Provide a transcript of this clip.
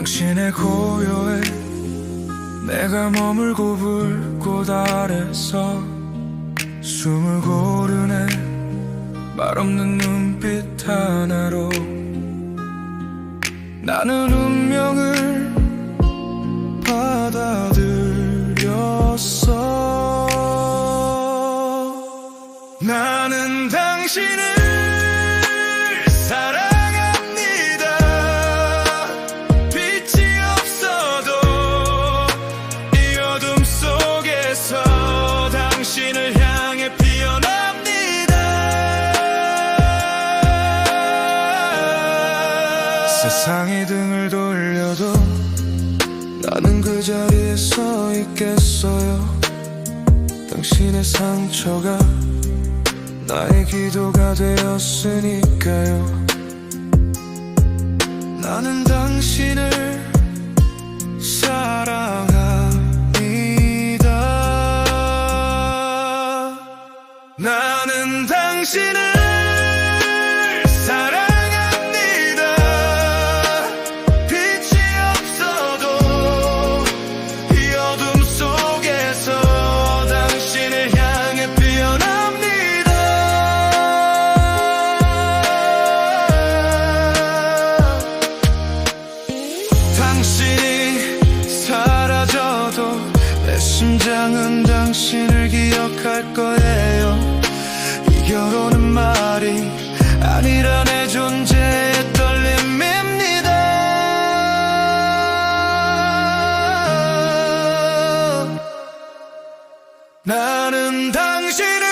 당신의 고요에 내가 머물고 불꽃 아래서 숨을 고르네. 말 없는 눈빛 하나로 나는 운명을 받아들였어. 나는 당신을 세상이 등을 돌려도 나는 그 자리에 서 있겠어요? 당신의 상처가 나의 기도가 되었으니까요. 나는 당신을 사랑합니다. 나는 당신을 심장은 당신을 기억할 거예요. 이 결혼은 말이 아니라 내 존재의 떨림입니다. 나는 당신을